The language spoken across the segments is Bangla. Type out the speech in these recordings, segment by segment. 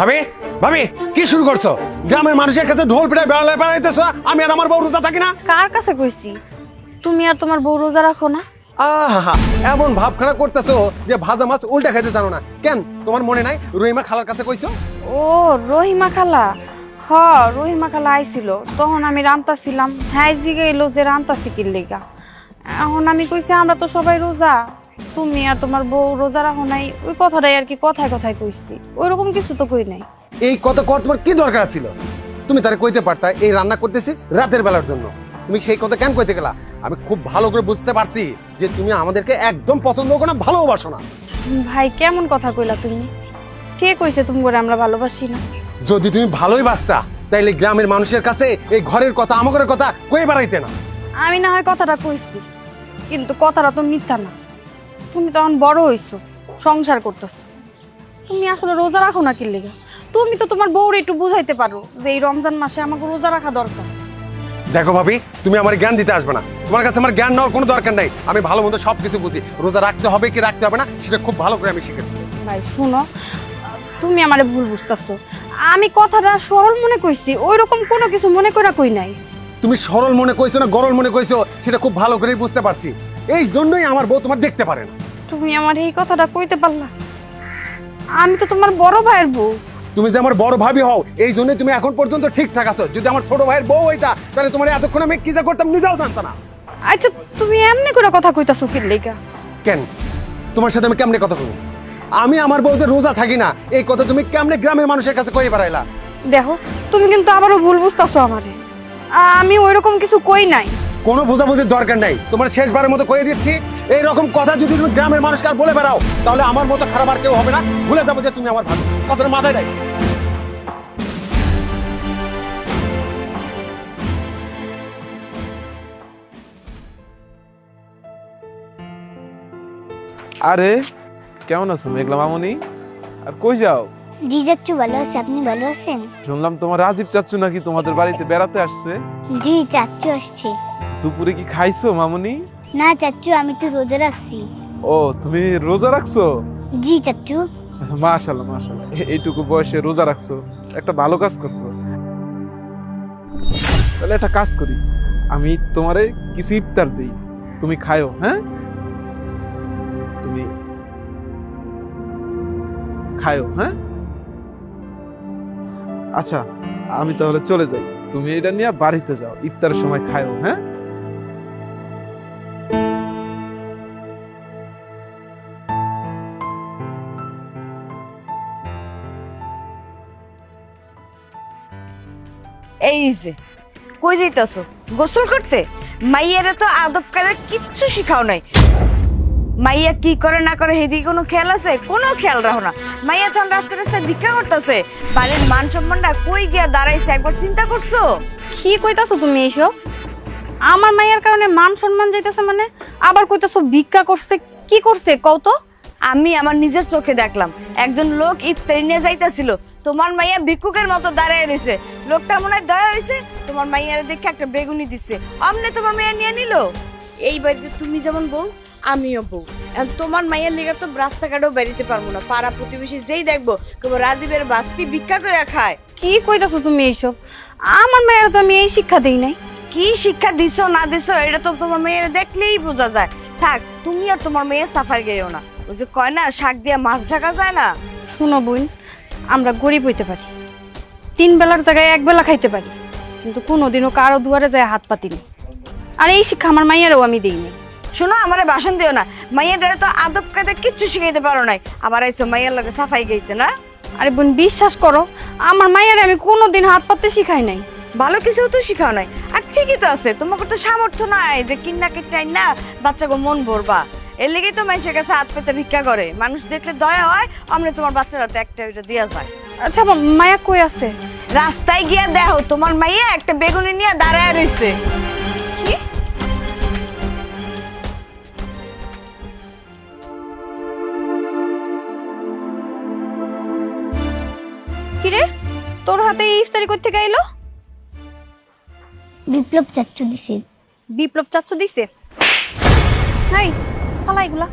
ভাবি ভাবি কি শুরু করছ? গ্রামের মানুষের কাছে ঢোল পিটায় বেড়ালে বেড়াইতেছো আমি আর আমার বউ রোজা থাকি না? কার কাছে কইছি? তুমি আর তোমার বউ রোজা রাখো না। আহা এমন ভাব খারাপ করতেছো যে ভাজা মাছ উল্টা খাইতে জানো না। কেন তোমার মনে নাই রহিমা খালার কাছে কইছো? ও রহিমা খালা? হ রহিমা খালা আইছিল তখন আমি রান্তাছিলাম হ্যাঁ জিগে এলো যে রান্তাছি কি লেগা। এখন আমি কইছি আমরা তো সবাই রোজা। তুমি আর তোমার বউ রোজা রাখো নাই ওই কথাটাই আর কি কথায় কথায় কইছি। ওইরকম কিছু তো কই নাই। এই কত কর তোমার কি দরকার ছিল তুমি তারে কইতে পারতা এই রান্না করতেছি রাতের বেলার জন্য। তুমি সেই কথা কেন কইতে গেলা? আমি খুব ভালো করে বুঝতে পারছি যে তুমি আমাদেরকে একদম পছন্দ করো না ভালোবাসো না। ভাই কেমন কথা কইলা তুমি? কে কইছে তুমি করে আমরা ভালোবাসি না? যদি তুমি ভালোই বাসতা তাইলে গ্রামের মানুষের কাছে এই ঘরের কথা আমাদের কথা কই বাড়াইতে না? আমি না হয় কথাটা কইছি কিন্তু কথাটা তো মিথ্যা না। তুমি তখন বড় হইছো সংসার করতেছো। তুমি আসলে রোজা রাখো না কি তুমি তো তোমার বউর একটু বুঝাইতে পারো যে এই রমজান মাসে আমাকে রোজা রাখা দরকার। দেখো ভাবি তুমি আমার জ্ঞান দিতে আসবে না। তোমার কাছে আমার জ্ঞান নেওয়ার কোনো দরকার নাই। আমি ভালো মন্দ সব কিছু বুঝি। রোজা রাখতে হবে কি রাখতে হবে না সেটা খুব ভালো করে আমি শিখেছি। ভাই শুনো তুমি আমারে ভুল বুঝতেছো। আমি কথাটা সরল মনে কইছি ওই রকম কোনো কিছু মনে করে কই নাই। তুমি সরল মনে কইছো না গরল মনে কইছো সেটা খুব ভালো করেই বুঝতে পারছি। এই জন্যই আমার বউ তোমার দেখতে পারে না। তুমি আমার এই কথাটা কইতে পারলা? আমি তো তোমার বড় ভাইয়ের বউ। তুমি যে আমার বড় ভাবি হও এই জন্যই তুমি এখন পর্যন্ত ঠিকঠাক আছো। যদি আমার ছোট ভাইয়ের বউ হইতা তাহলে তোমার এতক্ষণ আমি কি যা করতাম নিজেও জানতো না। আচ্ছা তুমি এমনি করে কথা কইতাছো কি লেগা? কেন? তোমার সাথে আমি কেমনে কথা বলব আমি আমার বউতে রোজা থাকি না এই কথা তুমি কেমনে গ্রামের মানুষের কাছে কই বেড়াইলা? দেখো তুমি কিন্তু আবারও ভুল বুঝতেছো আমারে। আমি ওইরকম কিছু কই নাই। কোনো বোঝাবুঝির দরকার নাই। তোমার শেষবারের মতো কয়ে দিচ্ছি এই রকম কথা যদি তুমি গ্রামের মানুষকে আর বলে বেড়াও তাহলে আমার মতো খারাপ আর কেউ হবে না। ভুলে যাব যে তুমি আমার ভাবি। কথাটা মাথায় নাই আরে কেমন আছো মেঘলা মামনি? আর কই যাও? জি চাচ্চু ভালো আছে আপনি ভালো আছেন? শুনলাম তোমার রাজীব চাচ্ছু নাকি তোমাদের বাড়িতে বেড়াতে আসছে। জি চাচ্চু আসছে। দুপুরে কি খাইছো মামুনি? না চাচ্চু আমি তো রোজা রাখছি। ও তুমি রোজা রাখছো? জি চাচ্চু। মাশাল্লাহ মাশাল্লাহ এ- এইটুকু বয়সে রোজা রাখছো? একটা ভালো কাজ করছ। তাহলে একটা কাজ করি। আমি তোমারে কিছু ইফতার দিই। তুমি খায়ো হ্যাঁ? তুমি খায়ো হ্যাঁ? আচ্ছা আমি তাহলে চলে যাই। তুমি এটা নিয়ে বাড়িতে যাও। ইফতারের সময় খায়ো হ্যাঁ? যে কই যাইতাছো? গোসল করতে? মাইয়ারে তো আদব কায়দা কিচ্ছু শিখাও নাই। মাইয়া কি করে না করে হেদিকে কোনো খেয়াল আছে? কোনো খেয়াল রাখো না। মাইয়া তখন রাস্তায় রাস্তায় ভিক্ষা করতেছে। বাড়ির মান সম্মানটা কই গিয়া দাঁড়াইছে? একবার চিন্তা করছ? কি কইতাছো তুমি এইসব? আমার মাইয়ার কারণে মান সম্মান যাইতেছে মানে? আবার কইতাছো ভিক্ষা করছে কি করছে? কও তো। আমি আমার নিজের চোখে দেখলাম। একজন লোক ইফতারি নিয়ে যাইতাছিল। তোমার মাইয়া ভিক্ষুকের মতো দাঁড়ায় রয়েছে। লোকটা মনে হয় দয়া হয়েছে তোমার মাইয়ারে দেখে একটা বেগুনি দিচ্ছে অমনে তোমার মাইয়া নিয়ে নিল? এই বাড়িতে তুমি যেমন বউ আমিও বউ। তোমার মাইয়ার লিগে তো রাস্তাঘাটেও বেরিতে পারব না। পাড়া প্রতিবেশী যেই দেখব কেবল রাজীবের বাস্তি ভিক্ষা করে খায়। কি কইতাছো তুমি এইসব? আমার মায়ের তো আমি এই শিক্ষা দিই নাই। কি শিক্ষা দিছো না দিছো এটা তো তোমার মেয়ের দেখলেই বোঝা যায়। থাক তুমি আর তোমার মেয়ে সাফার গেও না। ওই যে কয় না শাক দিয়ে মাছ ঢাকা যায় না? শুনো বোন আমরা গরিব হইতে পারি। তিন বেলার জায়গায় এক বেলা খাইতে পারি কিন্তু কোনোদিনও কারও দুয়ারে যায় হাত পাতিনি আর এই শিক্ষা আমার মাইয়ারও আমি দিইনি। শোনো আমারে ভাষণ দিও না। মাইয়ার দ্বারা তো আদব কায়দা কিচ্ছু শিখাইতে পারো নাই। আবার আইসো মাইয়ার লগে সাফাই গাইতে না? আরে বোন বিশ্বাস করো আমার মাইয়ারে আমি কোনোদিন হাত পাততে শিখাই নাই। ভালো কিছু তো শিখাও নাই। আর ঠিকই তো আছে তোমাকে তো সামর্থ্য নাই যে কিন্না কিটাই না বাচ্চাকে মন ভরবা। এর লেগেই তো মানুষের কাছে হাত পেতে ভিক্ষা করে। মানুষ দেখলে দয়া হয় আমরা তোমার বাচ্চারা তো একটা ওইটা দেওয়া যায় আচ্ছা মায়া কই আছে? রাস্তায় গিয়া দেখো তোমার মাইয়া একটা বেগুনি নিয়ে দাঁড়ায় রইছে। কি? কিরে? তোর হাতে এই ইফতারি করতে গাইলো বিপ্লব চাচ্চু দিছে। বিপ্লব চাচ্ছ দিছে? হাই ফালা এগুলা।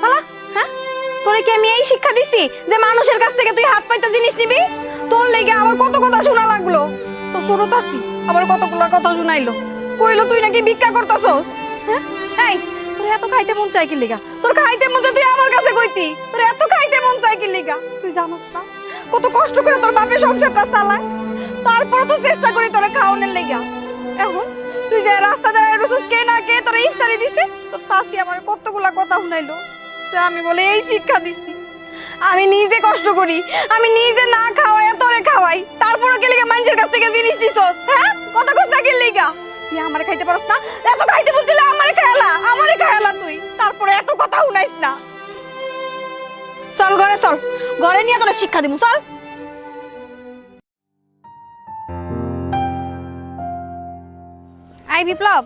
ফালা হ্যাঁ? তোরে কি আমি এই শিক্ষা দিছি যে মানুষের কাছ থেকে তুই হাত পাইতে জিনিস নিবি? তোর লেগে আমার কত কথা শোনা লাগল? তো ছোট চাচি আমার কতগুলো কথা শুনাইলো। কইলো, তুই নাকি ভিক্ষা করতেছস? হ্যাঁ? এই, তোর এত খাইতে মন চাই কি লিগা? তোর খাইতে মন চাই তুই আমার কাছে কইতি। তোর এত খাইতে মন চাই কি লিগা? তুই জানোস না, কত কষ্ট করে তোর বাপের সংসারটা চালায়। তারপরে তো চেষ্টা করি তোরে খাওয়ানোর লেগা। এখন তুই যে রাস্তা দাঁড়ায় রসুস কে না কে তোর ইফতারি দিছে? তোর শাশি আমার কতগুলা কথা শুনাইলো। তো আমি বলে, এই শিক্ষা দিছি আমি নিজে কষ্ট করি। আমি নিজে না খাওয়াই তোরে খাওয়াই। তারপরে কে লিগা মানুষের কাছ থেকে জিনিস দিছস হ্যাঁ? কথা কস না কে লিগা? তুই আমারে খাইতে পারস না? এত খাইতে বলছিলে আমারে খায়ালা আমারে খায়ালা তুই। তারপরে এত কথা শুনাইস না। চল ঘরে চল। ঘরে নিয়ে তোরা শিক্ষা দিমু, চল। আই বিপ্লব।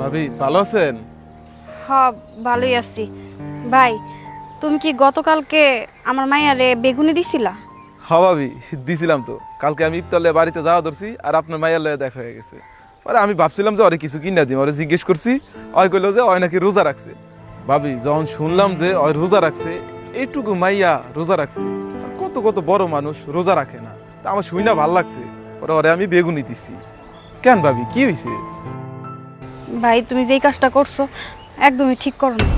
ভাবি ভালো আছেন? হ ভালোই আছি। ভাই তুমি কি গতকালকে আমার মাইয়ারে বেগুনি দিছিলা? হ ভাবি দিছিলাম তো। কালকে আমি ইফতারলে বাড়িতে যাওয়া ধরছি আর আপনার মায়ের লয়ে দেখা হয়ে গেছে। পরে আমি ভাবছিলাম যে ওরে কিছু কিনা দিই ওরে জিজ্ঞেস করছি ওই কইলো যে ওই নাকি রোজা রাখছে। ভাবি যখন শুনলাম যে ওই রোজা রাখছে এইটুকু মাইয়া রোজা রাখছে। কত কত বড় মানুষ রোজা রাখে না। তা আমার শুই না ভালো লাগছে। পরে ওরে আমি বেগুনি দিছি। কেন ভাবি? কি হয়েছে ভাই তুমি যেই কাজটা করছ একদমই ঠিক করো না।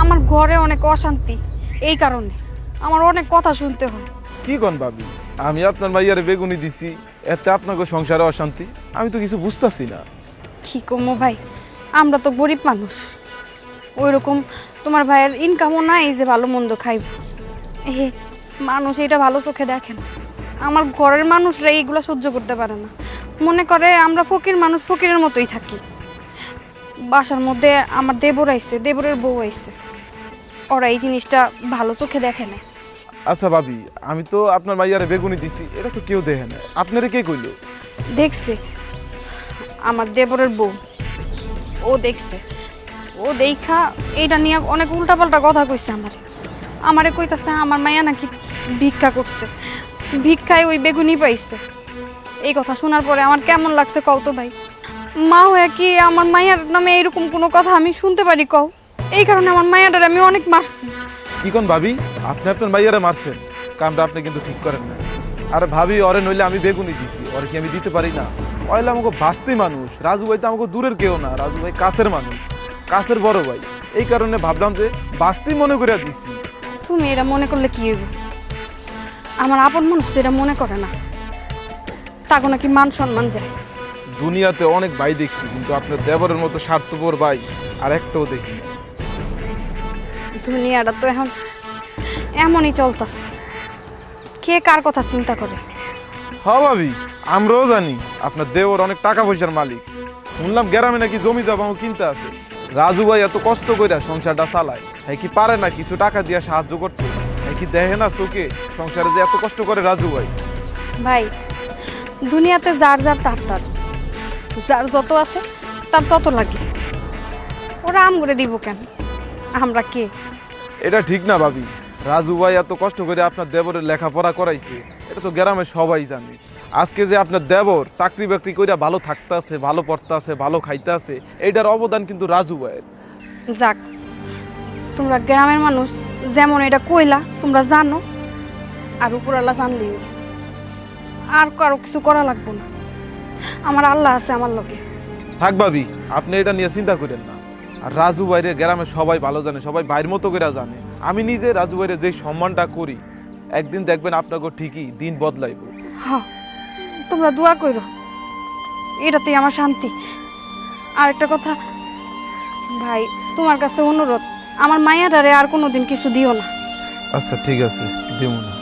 আমার ঘরে অনেক অশান্তি এই কারণে আমার অনেক কথা শুনতে হয়। কি কন ভাবি? আমি আপনার মাইয়ারে বেগুনি দিছি এতে আপনাকে সংসারে অশান্তি আমি তো কিছু বুঝতেছি না। কি কমো ভাই আমরা তো গরিব মানুষ। ওই রকম তোমার ভাইয়ের ইনকামও নাই যে ভালো মন্দ খাইব। এ মানুষ এটা ভালো চোখে দেখে না। আমার ঘরের মানুষরা এইগুলো সহ্য করতে পারে না। মনে করে আমরা ফকির মানুষ ফকিরের মতোই থাকি। বাসার মধ্যে আমার দেবর আইছে দেবরের বউ আইছে। ওরা এই জিনিসটা ভালো চোখে দেখে না। আচ্ছা ভাবি আমি তো আপনার মাইয়ারে বেগুনি দিছি এটা তো কেউ দেখে না। আপনারে কে কইল? দেখছে আমার দেবরের বউ। ও দেখছে। ও দেখা এইটা নিয়ে অনেক উল্টাপাল্টা কথা কইছে আমার। আমারে কইতাছে আমার মাইয়া নাকি ভিক্ষা করছে। ভিক্ষায় ওই বেগুনি পাইছে। এই কথা শোনার পরে আমার কেমন লাগছে কও তো ভাই? মা হয়ে কি আমার মায়ের নামে এরকম কোনো কথা আমি শুনতে পারি কও? এই কারণে আমার মায়াটার আমি অনেক মারছি। কি কোন ভাবি? আপনি আপনার মাইয়ারে মারছেন। কামটা আপনি কিন্তু ঠিক করেন না আর ভাবি অরে নইলে আমি বেগুনি দিছি। ওরে কি আমি দিতে পারি না? ওইলে আমাকে বাস্তি মানুষ। রাজু ভাই তো আমাকে দূরের কেউ না। রাজু ভাই কাছের মানুষ। কাছের বড় ভাই। এই কারণে ভাবলাম যে বাস্তি মনে করে দিছি। তুমি এটা মনে করলে কি হইব? আমার আপন মানুষ তো এটা মনে করে না। তাকে নাকি মান সম্মান যায়। দুনিয়াতে অনেক ভাই দেখছি কিন্তু আপনার দেবরের মতো স্বার্থপর ভাই আর একটাও দেখি। দুনিয়াটা তো এখন এমনই চলতেছে। কে কার কথা চিন্তা করে? হ্যাঁ ভাবি আমরাও জানি আপনার দেওর অনেক টাকা পয়সার মালিক। শুনলাম গ্রামে নাকি জমি জমা কিনতে আছে। রাজু ভাই এত কষ্ট করে সংসারটা চালায় হ্যাঁ কি পারে না কিছু টাকা দিয়ে সাহায্য করতে? হ্যাঁ কি দেখে না চোখে সংসারে যে এত কষ্ট করে রাজু ভাই? ভাই দুনিয়াতে যার যার তার তার। যার যত আছে তার তত লাগে। ওরা আম করে দিব কেন? আমরা কে? এটা ঠিক না ভাবি। রাজু ভাই এত কষ্ট করে আপনার দেবরের লেখাপড়া করাইছে এটা তো গ্রামে সবাই জানে। আজকে যে আপনার দেবর চাকরি বাকরি করে ভালো থাকতে আছে ভালো পড়তে আছে ভালো খাইতে আছে এইটার অবদান কিন্তু রাজু ভাইয়ের। যাক তোমরা গ্রামের মানুষ যেমন এটা কইলা তোমরা জানো আর উপরালা জানলেও। আর কারও কিছু করা লাগবো না। আমার আল্লাহ আছে আমার লগে। থাক ভাবি আপনি এটা নিয়ে চিন্তা করেন না। আর রাজু ভাইরে গ্রামে সবাই ভালো জানে সবাই ভাইয়ের মতো করে জানে। আমি নিজে রাজু ভাইরে যে সম্মানটা করি একদিন দেখবেন আপনাকে ঠিকই দিন বদলাইব। হ তোমরা দোয়া করো। এটাতেই আমার শান্তি। আর একটা কথা ভাই তোমার কাছে অনুরোধ আমার মায়াটারে আর কোনোদিন কিছু দিও না। আচ্ছা ঠিক আছে দেব না।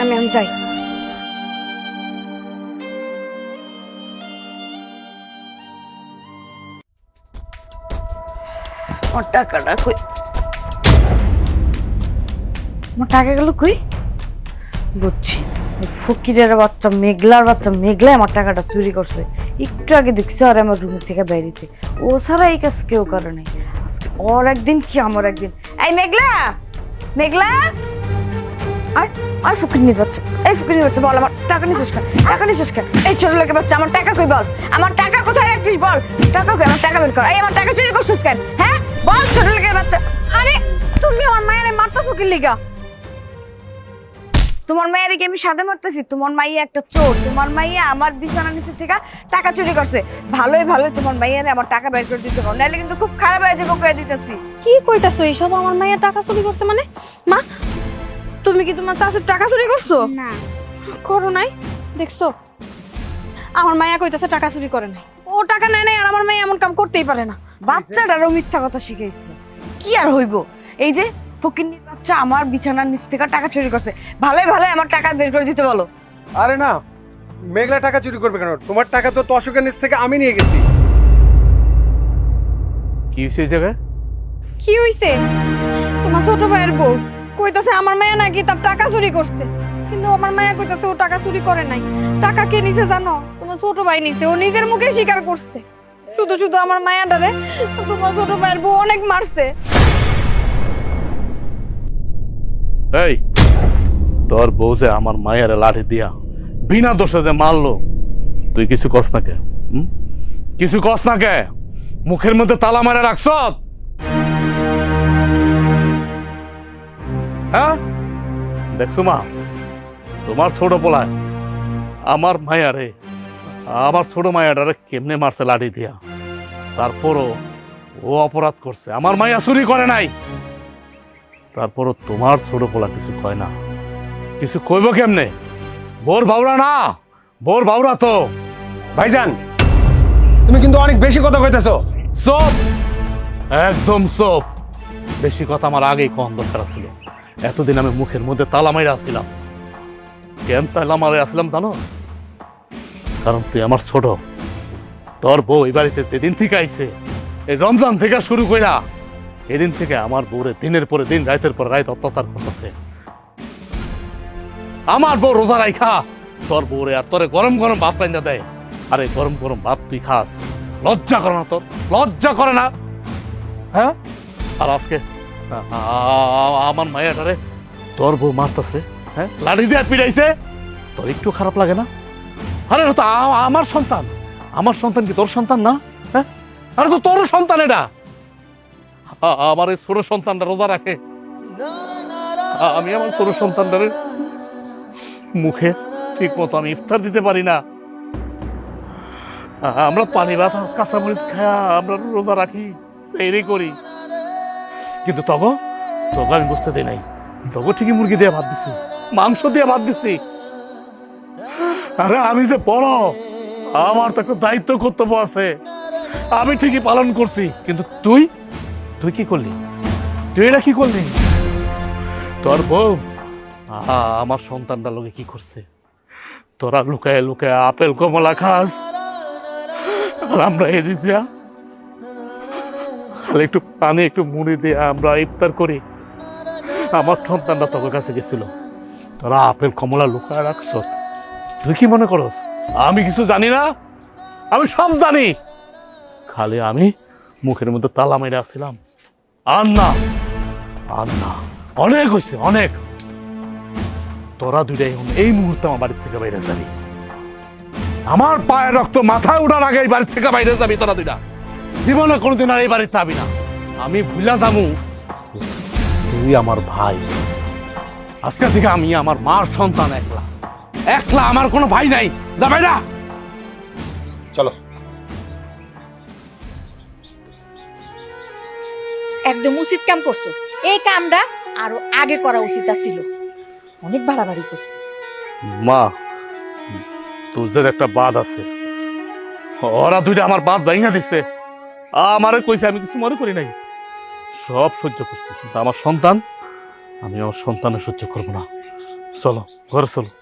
আমি আমি যাই। আমার টাকাটা কই? আমার টাকা গেল কই? বুঝছি। ফকিরের বাচ্চা, মেঘলার বাচ্চা আমার টাকাটা চুরি করছে। একটু আগে দেখছি আর আমার রুম থেকে বেরিয়েছে ও ছাড়া এই কাজ কেউ করে নাই। আজকে ওর একদিন কি আমার একদিন? এই মেঘলা! মেঘলা! আয় আয় ফকিরনির বাচ্চা। এই বাচ্চা বল, আমার টাকা নিছিস কেন? টাকা নিছিস কেন? এই ছোট লোকের বাচ্চা, আমার টাকা কই বল? আমার টাকা কোথায়? রাখছিস বল? টাকা কই? আমার টাকা বের কর। এই আমার টাকা চুরি করছিস কেন? হ্যাঁ? বল ছোট লোকের বাচ্চা। আরে তুমি আমার মায়ের মারতেছো কি লিগা? তোমার মায়ের কি আমি সাদে মারতেছি। তোমার মাইয়া একটা চোর। তোমার মাইয়া আমার বিছানা নিচে থেকে টাকা চুরি করছে। ভালোই ভালোই তোমার মাইয়ারে আমার টাকা বের করে দিতে পারো। নাহলে কিন্তু খুব খারাপ হয়ে যাবে কয়ে দিতেছি। কি কইতাছো এইসব? আমার মায়ের টাকা চুরি করছে মানে? মা তুমি কি তোমার চাষের টাকা চুরি করছ? না। করো নাই। দেখছ? আমার মায়া কইতাছে টাকা চুরি করে নাই। ও টাকা নেয় নাই আর আমার মায়া এমন কাম করতেই পারে না। বাচ্চাটারও মিথ্যা কথা শিখাইছে। কি আর হইব? এই যে ফকিন্নির বাচ্চা আমার বিছানার নিচ থেকে টাকা চুরি করছে। ভালোই ভালোই আমার টাকা বের করে দিতে বলো। আরে না মেঘলা টাকা চুরি করবে কেন? তোমার টাকা তো তশকের নিচ থেকে আমি নিয়ে গেছি। কি হয়েছে জায়গায়? কি হইছে? তোমার ছোট ভাইয়ের বউ কইতাছে আমার মায়া নাকি তার টাকা চুরি করছে। কিন্তু আমার মায়া কইতাছে ও টাকা চুরি করে নাই। টাকা কে নিছে জানো? তোমার ছোট ভাই নিছে, ও নিজের মুখে স্বীকার করছে। শুধু শুধু আমার মায়াটারে, তোমার ছোট ভাইয়ের বউ অনেক মারছে। এই, তোর বউ যে আমার মায়ের লাঠি দিয়া বিনা দোষে যে মারলো, তুই কিছু কস না কে? কিছু কস না কে? মুখের মধ্যে তালা মারে রাখছ? হ্যাঁ? দেখছ মা, তোমার ছোট পোলায় আমার মায়া মায়ারে আমার ছোট মায়াটারে কেমনে মারছে লাঠি দিয়া? তারপরও ও অপরাধ করছে। আমার মায়া চুরি করে নাই। তারপরও তোমার ছোট পোলা কিছু কয় না। কিছু কইব কেমনে? বোর বাউরা না বোর বাউরা তো। ভাইজান তুমি কিন্তু অনেক বেশি কথা কইতেছো। চোপ একদম চোপ। বেশি কথা আমার আগেই কম দরকার ছিল এতদিন আমি মুখের মধ্যে তালা মাইরা আসছিলাম। কেন তালা মারে আসলাম জানো? কারণ তুই আমার ছোট। তোর বউ এই বাড়িতে যেদিন থেকে আইছে, এই রমজান থেকে শুরু কইরা এদিন থেকে আমার বউরে দিনের পরে দিন, রাতের পর রাত অত্যাচার করতেছে। আমার বউ রোজা রাইখা, তোর বউরে আর তোরে গরম গরম ভাত রাইন্দা দেয়। আরে গরম গরম ভাত তুই খাস। লজ্জা করে না তোর, লজ্জা করে না। হ্যাঁ? আর আজকে আমার মায়াটারে তোর বউ মারতেছে হ্যাঁ? লাঠি দিয়ে পিড়াইছে তোর একটু খারাপ লাগে না? আরে তো আমার সন্তান। আমার সন্তান কি তোর সন্তান না? হ্যাঁ? আরে তো তোর সন্তান এটা। আমার এই ছোট সন্তানটা রোজা রাখে। আমি আমার ছোট সন্তানটারে মুখে ঠিক মতো আমি ইফতার দিতে পারি না। আমরা পানি ভাত কাঁচামরিচ খায়া আমরা রোজা রাখি সেই করি। কিন্তু তবে তোকে আমি বুঝতে দিই নাই। তবে ঠিকই মুরগি দিয়ে ভাত দিছি, মাংস দিয়ে ভাত দিছি। আরে আমি যে বড়, আমার তো দায়িত্ব কর্তব্য আছে। আমি ঠিকই পালন করছি, কিন্তু তুই? তুই কি করলি? তুই এটা কি করলি? তোর বউ আমার সন্তানটা লোকে কি করছে? তোরা লুকায় লুকায় আপেল, কমলা খাস। আর আমরা এদিক দিয়া খালি একটু পানি, একটু মুড়ি দিয়ে আমরা ইফতার করি। আমার সন্তানটা তোর কাছে গেছিল। তোরা আপেল, কমলা লুকায় রাখছ তুই কি মনে করস? আমি কিছু জানি না? আমি সব জানি। খালি আমি মুখের মধ্যে তালা মেরে আসছিলাম আর না আর না। অনেক হয়েছে অনেক। তোরা দুইটাই এখন এই মুহূর্তে আমার বাড়ির থেকে বাইরে যাবি। আমার পায়ের রক্ত মাথায় উঠার আগে এই বাড়ির থেকে বাইরে যাবি তোরা দুইটা। জীবনে কোনোদিন আর এই বাড়িতে যাবি না। আমি ভুলা যাব। তুই আমার ভাই। আজকে থেকে আমি আমার মার সন্তান একলা। একলা আমার কোনো ভাই নাই। যা বাইরা চলো। একদম উচিত কাম করছ। এই কামটা আরও আগে করা উচিত ছিল অনেক বাড়াবাড়ি করছে। মা তোর একটা বাদ আছে। ওরা দুইটা আমার বাদ ভেঙে দিছে। আমারে কইছে আমি কিছু মনে করি নাই। সব সহ্য করছি কিন্তু আমার সন্তান আমি আমার সন্তানের সহ্য করব না। চলো ঘরে চলো।